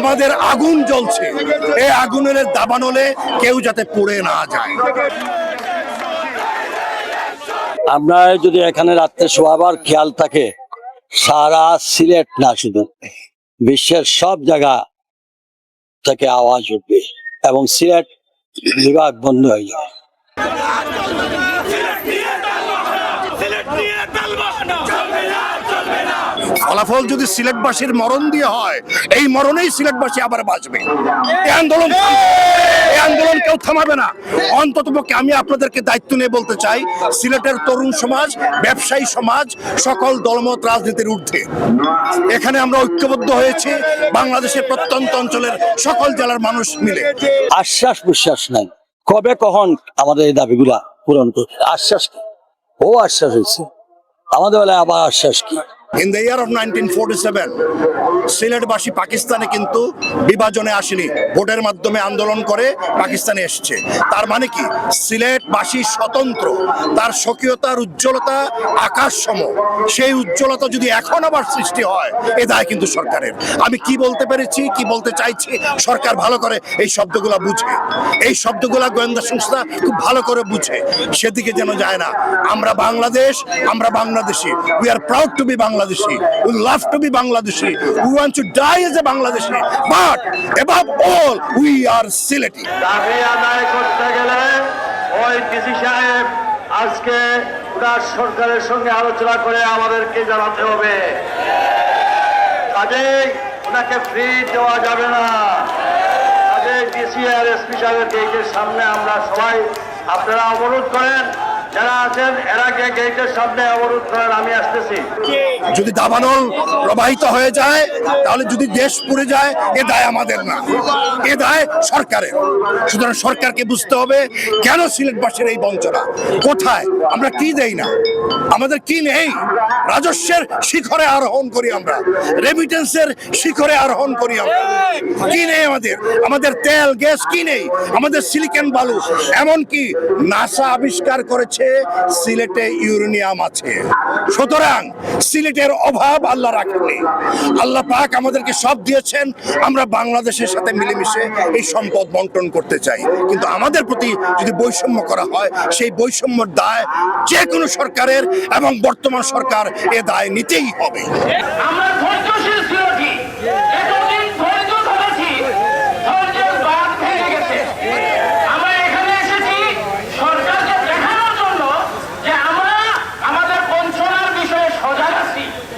আমাদের আগুন জ্বলছে। এই আগুনের দাবানলে কেউ যাতে পড়ে না যায়। আপনার যদি এখানে রাত্রে শোয়াবার খেয়াল থাকে, সারা সিলেট না শুধু, বিশ্বের সব জায়গা থেকে আওয়াজ উঠবে এবং সিলেট বিভাগ বন্ধ হয়ে যাবে। ফলাফল যদি সিলেটবাসীর মরণ দিয়ে হয়, এই মরণেই সিলেটবাসী আবার বাঁচবে। এই আন্দোলন এই আন্দোলন কেউ থামাবে না। অন্তত পক্ষে আমি আপনাদেরকে দায়িত্ব নিয়ে বলতে চাই, সিলেটের তরুণ সমাজ, ব্যবসায়ী সমাজ, সকল দলমত রাজনীতির ঊর্ধ্বে। এখানে আমরা ঐক্যবদ্ধ হয়েছি, বাংলাদেশের প্রত্যন্ত অঞ্চলের সকল জেলার মানুষ মিলে। আশ্বাস বিশ্বাস নাই। কবে কখন আমাদের এই দাবিগুলা পূরণ করবে আশ্বাস? ও আশ্বাস হয়েছে। আমাদের বেলায় আবার আশ্বাস কি? In the year of nineteen forty seven সিলেটবাসী পাকিস্তানে কিন্তু বিভাজনে আসেনি। ভোটের মাধ্যমে আন্দোলন করে পাকিস্তানে এসছে। তার মানে কি? সিলেটবাসী স্বতন্ত্র, তার স্বকীয়তার উজ্জ্বলতা আকাশ সম সেই উজ্জ্বলতা যদি এখন আবার সৃষ্টি হয়, এ দায় কিন্তু সরকারের। আমি কি বলতে পেরেছি, কি বলতে চাইছি, সরকার ভালো করে এই শব্দগুলো বুঝে। এই শব্দগুলা গোয়েন্দা সংস্থা খুব ভালো করে বুঝে। সেদিকে যেন যায় না। আমরা বাংলাদেশ, আমরা Bangladeshi. We are proud to be Bangladeshi. Want to die as a Bangladeshi. But above all we are Sylheti দাবি আদায় করতে গেলে ওই ডিসি সাহেব আজকে তার সরকারের সঙ্গে আলোচনা করে আমাদেরকে জানাতে হবে। কাজেই ওনাকে ফ্রি দেওয়া যাবে না। কাজেই ডিসি আর এসপি সাহেবের সামনে আমরা সবাই আপনারা অবরোধ করেন। যদি দাবানল প্রবাহিত হয়ে যায়, তাহলে যদি দেশ পুড়ে যায়, এ দায় আমাদের না। এ দায় সরকারের। সুতরাং সরকারকে বুঝতে হবে, কেন সিলেটবাসীর এই বঞ্চনা? কোথায়? আমরা কি দেই না? আমাদের কি নেই? রাজস্বের শিখরে আরোহণ করি আমরা। রেমিটেন্সের শিখরে আরোহণ করি আমরা। কি নেই আমাদের? আমাদের তেল, গ্যাস কি নেই? আমাদের সিলিকন বালু। এমনকি নাসা আবিষ্কার করেছে সিলেটে ইউরেনিয়াম আছে। সুতরাং সিলেটের অভাব আল্লাহ রাখেননি। আল্লাহ পাক আমাদেরকে সব দিয়েছেন, আমরা বাংলাদেশের সাথে মিলেমিশে এই সম্পদ বন্টন করতে চাই। কিন্তু আমাদের প্রতি যদি বৈষম্য করা হয়, সেই বৈষম্যর দায় যে কোনো সরকারের এবং বর্তমান সরকার এ দায় নিতেই হবে। আমরা